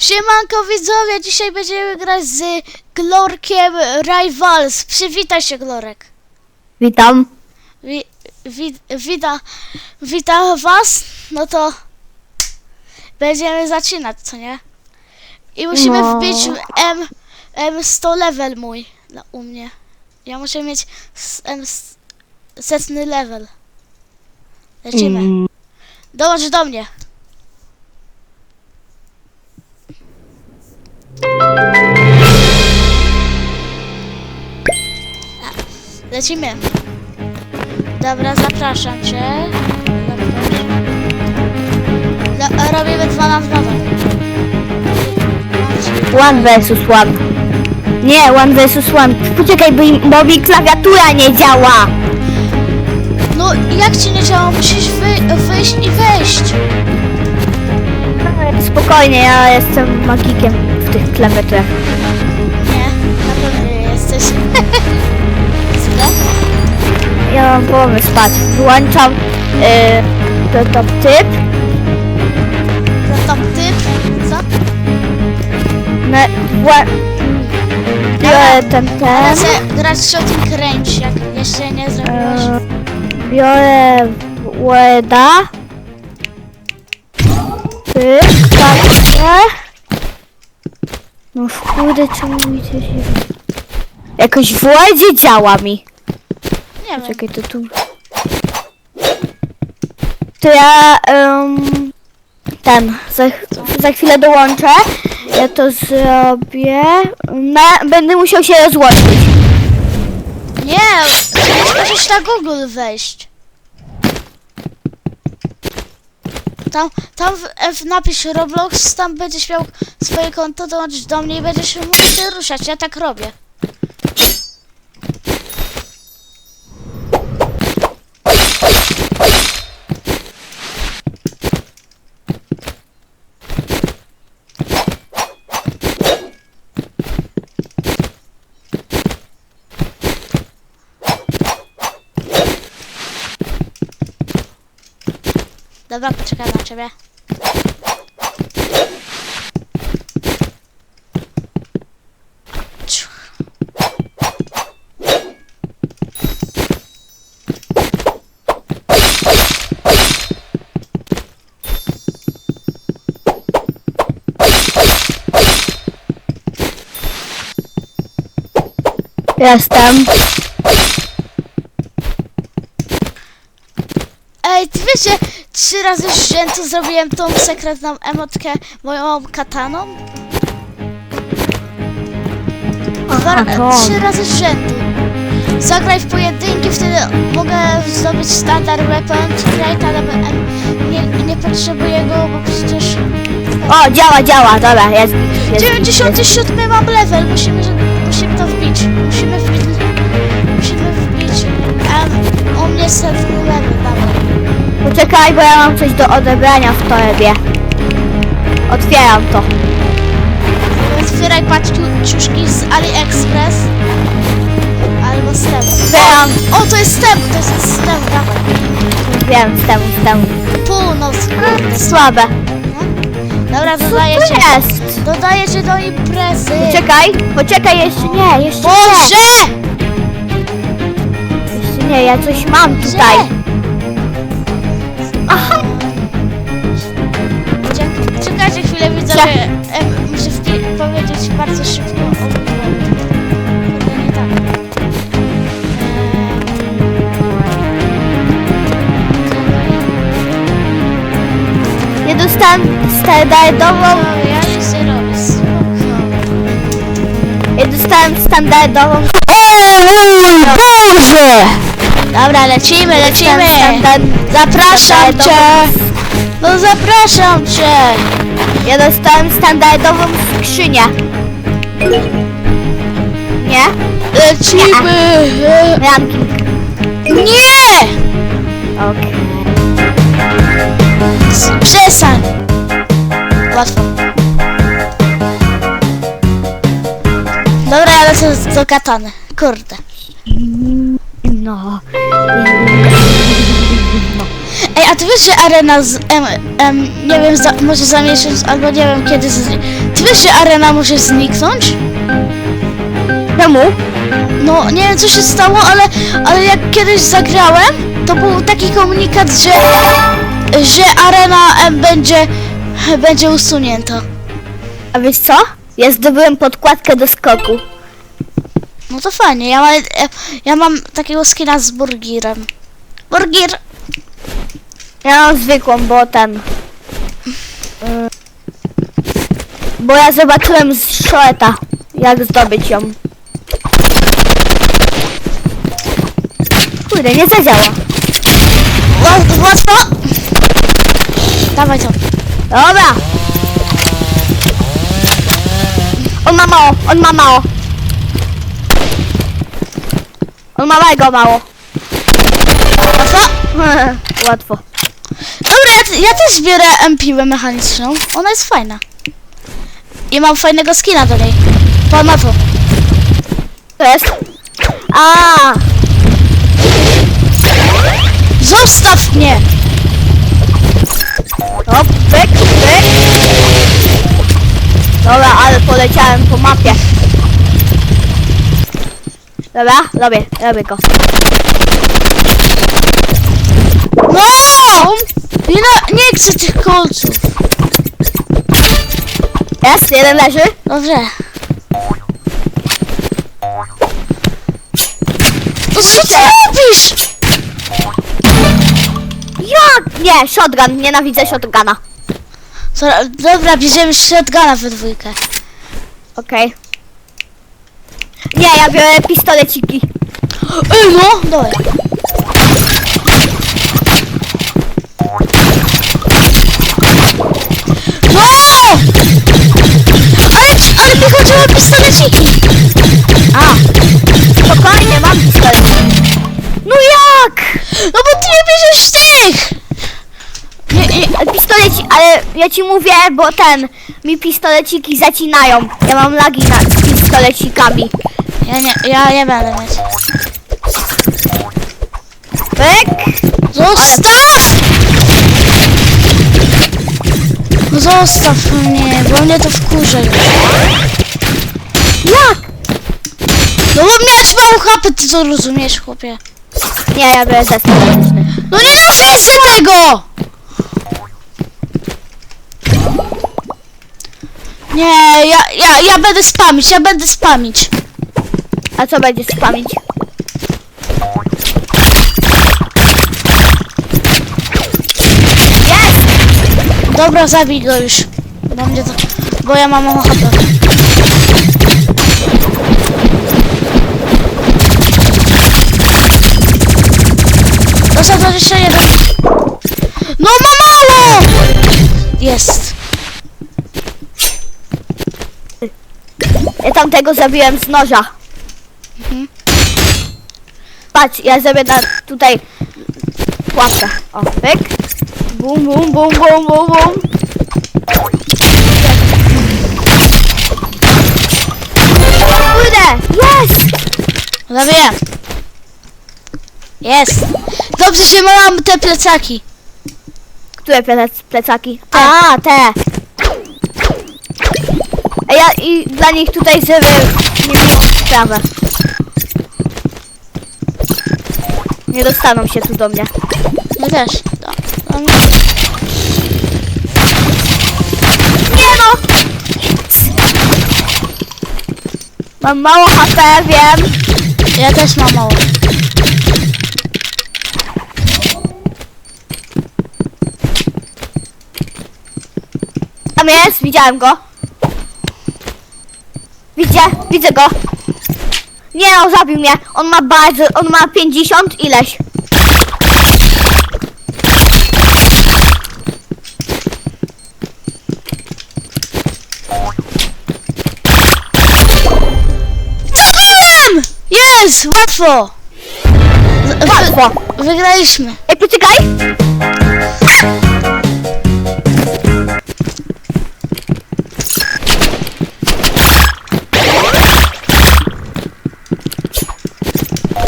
Siemanko widzowie, dzisiaj będziemy grać z Glorkiem Rivals. Przywitaj się Glorek. Witam. Wi, wi, wita, witam was. No to będziemy zaczynać, co nie? I musimy No. wbić M, M 100 level mój na, u mnie. Ja muszę mieć M setny level. Lecimy. Mm, Dołącz do mnie. Lecimy. Dobra, zapraszam cię. Zapraszam. Robimy 2 na 2. One versus one. Nie, one versus one. Poczekaj, bo, im- bo mi klawiatura nie działa. No jak ci nie działa? Musisz wy, wyjść i wejść. Spokojnie, ja jestem magikiem w tych klawiaturach. Nie, na pewno nie jesteś. Ja mam pomysł, patrz. Wyłączam yy, to, to typ. To typ, co? Ne, wła, biorę ten, ten. chcę grać shooting range, jak jeszcze nie zrobiłeś. E, biorę Worda. Typ, patrzę. No kurde, czemu mi to się... Jakoś w Wordzie działa mi. Nie wiem. Czekaj, to tu... To ja... em, ten, za, za chwilę dołączę. Ja to zrobię. Na, będę musiał się rozłączyć. Nie, możesz na Google wejść. Tam, tam w, w napisz Roblox, tam będziesz miał swoje konto, dołączyć do mnie i będziesz mógł się ruszać. Ja tak robię. Dobra, poczekaj na ciebie. Jestem. Ej, ty wiecie, trzy razy z rzędu zrobiłem tą sekretną emotkę moją kataną? Dwa, Aha, trzy razy z rzędu. Zagraj w pojedynki, wtedy mogę zdobyć standard weapon crate, ale nie, nie potrzebuję go, bo przecież... O, działa, działa, dobra, jest. jest 97 mam level, musimy, musimy to wbić. Musimy wbić... Musimy wbić... Um, u mnie jest level. Poczekaj, bo ja mam coś do odebrania w torebie. Otwieram to. Otwieraj paczki z AliExpress albo z temu. Otwieram. O, to jest z temu, to jest z temu, dawaj. Wiem, z temu. Północ, kurde. Słabe. No. Dobra, dodaję Co cię. jest? Dodaję cię do imprezy. Poczekaj, poczekaj, jeszcze nie, jeszcze nie. Boże! Jeszcze nie, ja coś mam tutaj. Widzowie. Em, muszę powiedzieć bardzo szybko o Kurde, nie tak. Ja dostałem standardową, Ja nie robię, spokojnie. ja dostałem standardową. O mój Boże! Dobra, lecimy, lecimy. Zapraszam cię. No zapraszam cię. Ja dostałem standardową skrzynię. Nie? Lecimy. Ranking. Nie! Okej. Przestań. Łatwo. Dobra, ja lecę z- katany. Kurde. No. Ej, a ty wiesz, że arena z... Em, em, nie wiem, za, może za miesiąc, albo nie wiem kiedy... Z, ty wiesz, że arena może zniknąć? Czemu? No, nie wiem co się stało, ale, ale jak kiedyś zagrałem, to był taki komunikat, że, że arena em, będzie, będzie usunięta. A wiesz co? Ja zdobyłem podkładkę do skoku. No to fajnie, ja, mam, ja mam takiego skina z burgirem. Burgir! Ja mam zwykłą, bo ten... y, Bo ja zobaczyłem z Shoeta, jak zdobyć ją. Kurde, nie zadziała. Ła- Łatwo! Dawaj to. Dobra. On ma mało, on ma mało. On ma mego mało. Łatwo? Łatwo. Dobra, ja, ja też biorę M-piłę mechaniczną. Ona jest fajna. I mam fajnego skina do niej. Pan ma to. To jest... A, Zostaw mnie! No, pyk, pyk. Dobra, ale poleciałem po mapie. Dobra, robię, robię go. Chcę tych kolców. Jest, jeden leży. Dobrze. No co ty robisz? Jak? Nie, shotgun, nienawidzę shotguna. Co, dobra, bierzemy shotguna we dwójkę. Okej. Nie, ja biorę pistoleciki. Ej no! Dawaj. Ja ci mówię, bo ten, mi pistoleciki zacinają. Ja mam lagi na z pistolecikami. ja nie, ja nie będę mieć. Pyk. Zostaw! No Zostaw mnie, bo mnie to wkurza już. Jak? No bo miałeś mało HP, ty to rozumiesz, chłopie. Nie, ja biorę zestaw. No nienawidzę tego! Nie, ja, ja, ja będę spamić, ja będę spamić. A co będziesz spamić? Jest! Dobra, zabij go już. Bo mnie to, bo ja mam HP. Dostał 21. No ma mało! Jest. Ja tamtego zabiłem z noża. Mhm. Patrz, ja zrobię na, tutaj pułapkę. O, pyk. Bum, bum, bum, bum, bum, bum. Kurde, jest! Zabiję. Jest. Dobrze się mam te plecaki. Które plec, plecaki? A, te. A ja i dla nich tutaj zrobię niebieską sprawę. Nie dostaną się tu do mnie. Ja też. Do, do mnie. Nie no! Mam mało HP, wiem. Ja też mam mało. Tam jest, widziałem go. Widzę, widzę go. Nie no, zabił mnie. On ma bardzo, on ma 50 ileś. Zabiłem! Jest! Łatwo! Łatwo. Wygraliśmy. Ej, poczekaj.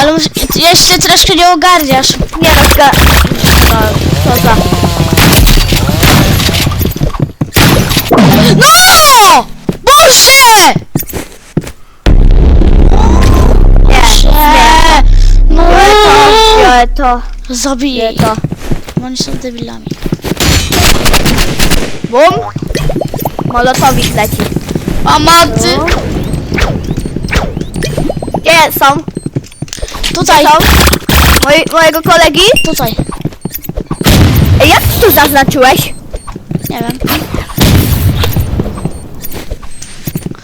ale muszę, jeszcze troszkę nie ogarniasz. Nie, ga... No, co za... No! Boże! Nie, nie. No, no. biorę to. Zabiję to. Oni są debilami. Bum! Molotowik leci. O matcy! No. Gdzie są? Tutaj? Moi, mojego kolegi? tutaj. Ej, jak ty tu zaznaczyłeś? Nie wiem.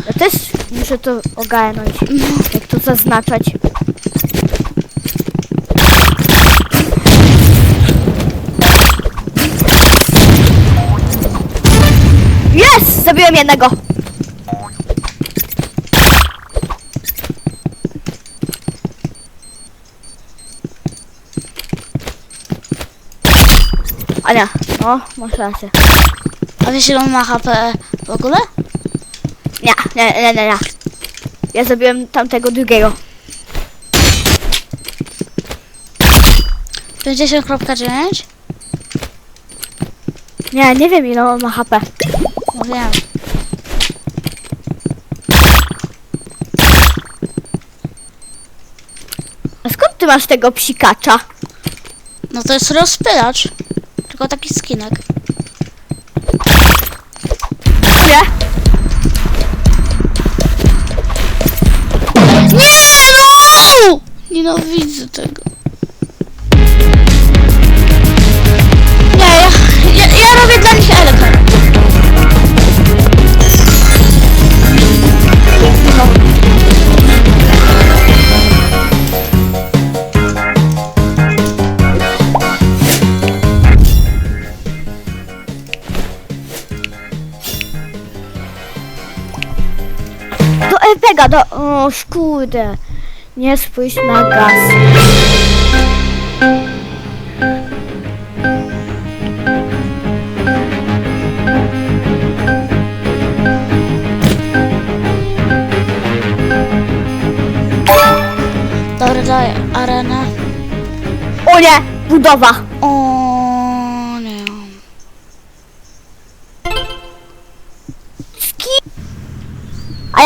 Ja też muszę to ogarnąć. Jak to zaznaczać. Jest! Zabiłem jednego. A nie, o, masz rację. A wiesz ile on ma HP w ogóle? Nie, nie, nie, nie, nie. Ja zabiłem tamtego drugiego. 50.9? Nie, nie wiem ile on ma HP. No wiem. A skąd ty masz tego psikacza? No to jest rozpylacz. Tylko taki skinek. Nie? Nie no! Nienawidzę tego. Epega, do... O, kurde. Nie spójrz na gaz. Dobra, arena. O nie! Budowa!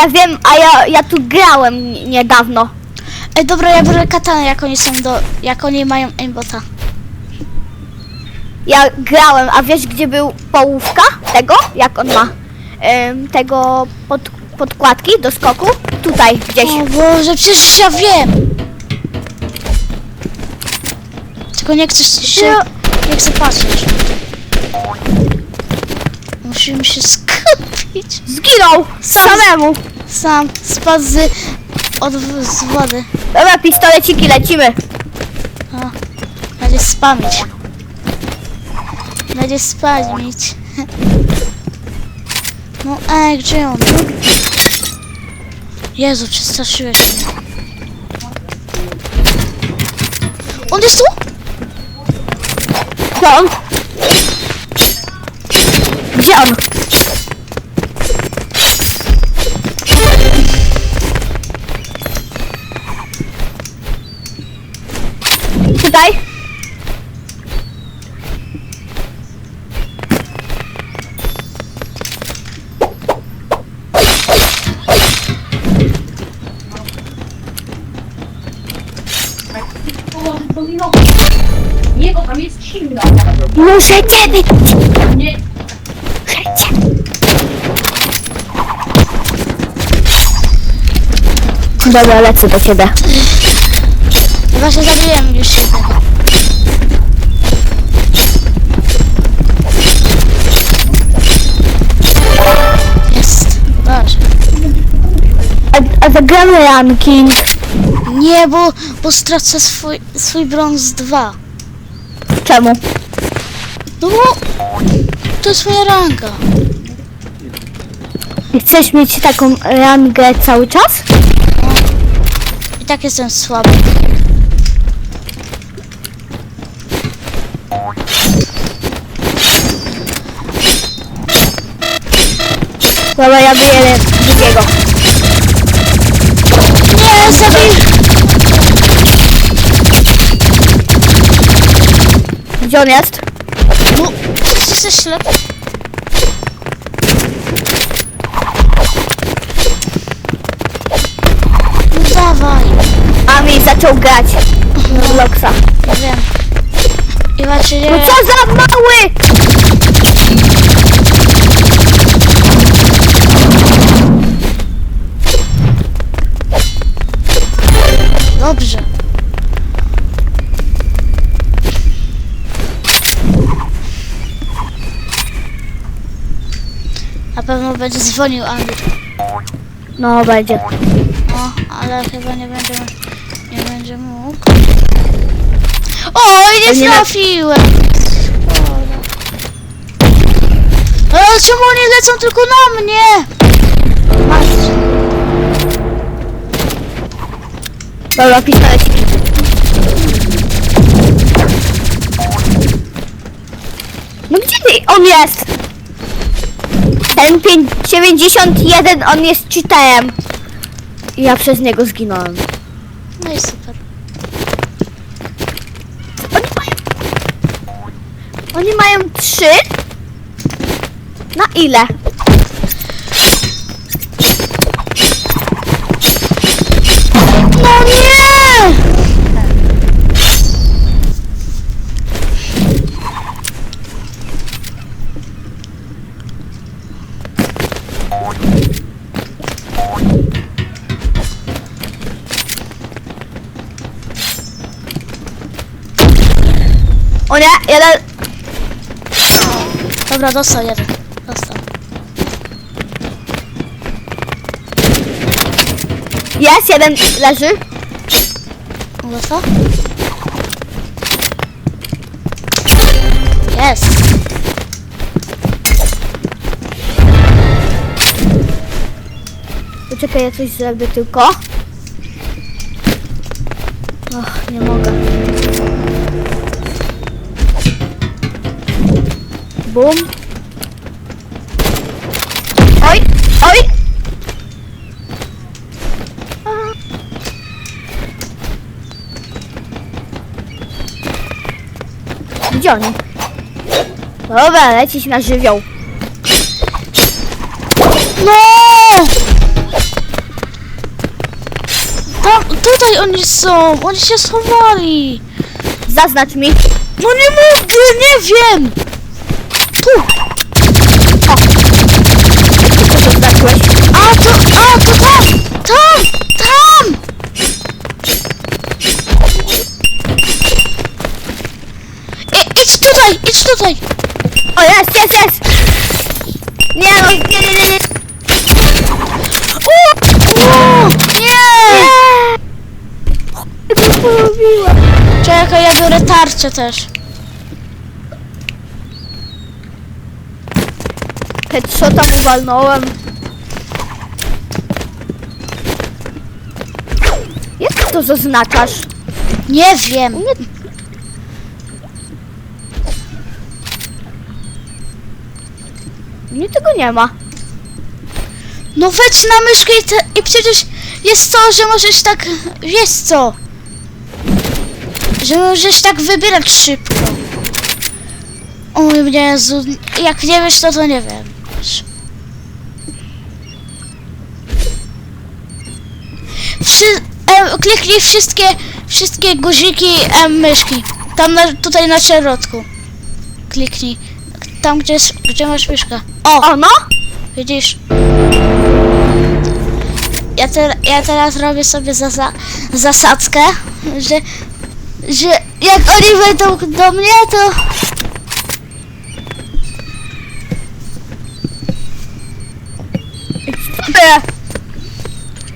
Ja wiem, a ja, ja tu grałem niedawno. Ej, dobra, ja biorę katanę, jak oni są do... Jak oni mają aimbota. Ja grałem, a wiesz gdzie był połówka tego? Jak on ma? Ym, tego pod, podkładki do skoku? Tutaj gdzieś. O Boże, przecież ja wiem. Tylko nie chcę się... Nie chcę patrzeć. Musimy się skupić. Zginął! Samemu! Sam spadł z... Od, z wody. Dobra, pistoleciki, lecimy. O, będzie spamić. Będzie spamić. No ej, gdzie on? Jezu, przestraszyłeś mnie. On jest tu? Gdzie on? Gdzie on? Możecie być! Nie. Możecie! Dobra, lecę do ciebie. Właśnie zabiłem już jednego. Jest. Dobrze. A, a zagramy ranking. Nie, bo, bo stracę swój, swój brąz 2. Czemu? No bo to jest moja ranga. Chcesz mieć taką rangę cały czas? I tak jestem słaby. Dobra, ja wyjedę drugiego. Nie, zabił! Gdzie on jest? Ślepy. No dawaj. A mi zaczął grać. Robloxa. Nie wiem. I właśnie nie No co za mały! Dobrze. Na pewno będzie dzwonił Andrzej. No będzie. O, ale chyba nie będzie, nie będzie mógł. Oj, nie Nie trafiłem! Ale czemu oni lecą tylko na mnie? Masz. Dobra, pisałeś. No gdzie ty? On jest! Ten 5, 91, on jest cheaterem. I ja przez niego zginąłem. No i super. Oni mają... Oni mają trzy? Na ile? O nie, jeden... Dobra, dostał jeden. Dostał. Jest, jeden leży. Łatwo? Jest. Poczekaj, ja coś zrobię tylko. Och, nie mogę. Bum. Oj, oj! Gdzie oni? Dobra, lecisz na żywioł. No! Tam, tutaj oni są! Oni się schowali! Zaznacz mi. No nie mogę, nie wiem! Tu! Co to zaznaczyłeś? A to, a tam! Idź tutaj, idź tutaj! O, jest, jest, jest! Nie, no, nie, nie, nie, nie. O! O! Nie! Porobiłem? Czekaj, ja biorę tarczę też. Headshota mu walnąłem. Jak to zaznaczasz? Nie wiem. Nie... Nie tego nie ma. No wejdź na myszkę i, te, i przecież jest to, że możesz tak, wiesz co? Że możesz tak wybierać szybko. O Jezu, jak nie wiesz to, to nie wiem. Wszy, em, kliknij wszystkie, wszystkie guziki em, myszki. Tam na, tutaj na środku. Kliknij. Tam gdzie, jest, gdzie masz myszkę. O! O, no? Widzisz? Ja, te, ja teraz robię sobie zasa, zasadzkę, że, że jak oni wejdą do mnie, to...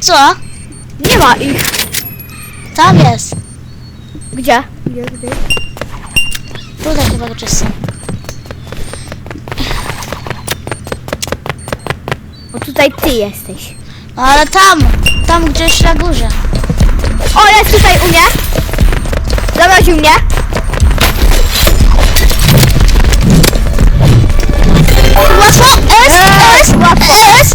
Co? nie ma ich. Tam jest. Gdzie? Gdzie, gdzie? Tutaj chyba gdzieś są. Bo tutaj ty jesteś. No ale tam, tam gdzieś na górze. O, jest tutaj u mnie. Zamroził mnie. Łatwo? S, S. S.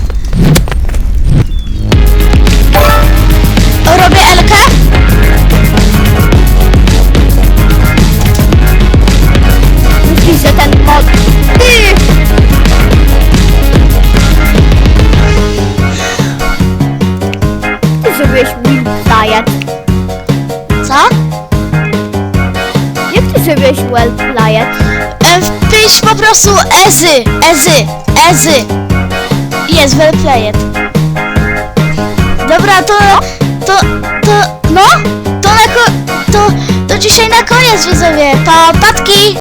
well. E, wpisz po prostu Ezy, Ezy, Ezy. Jest well played. Dobra, to, to, to, no, to na ko- to, to dzisiaj na koniec widzowie. To patki!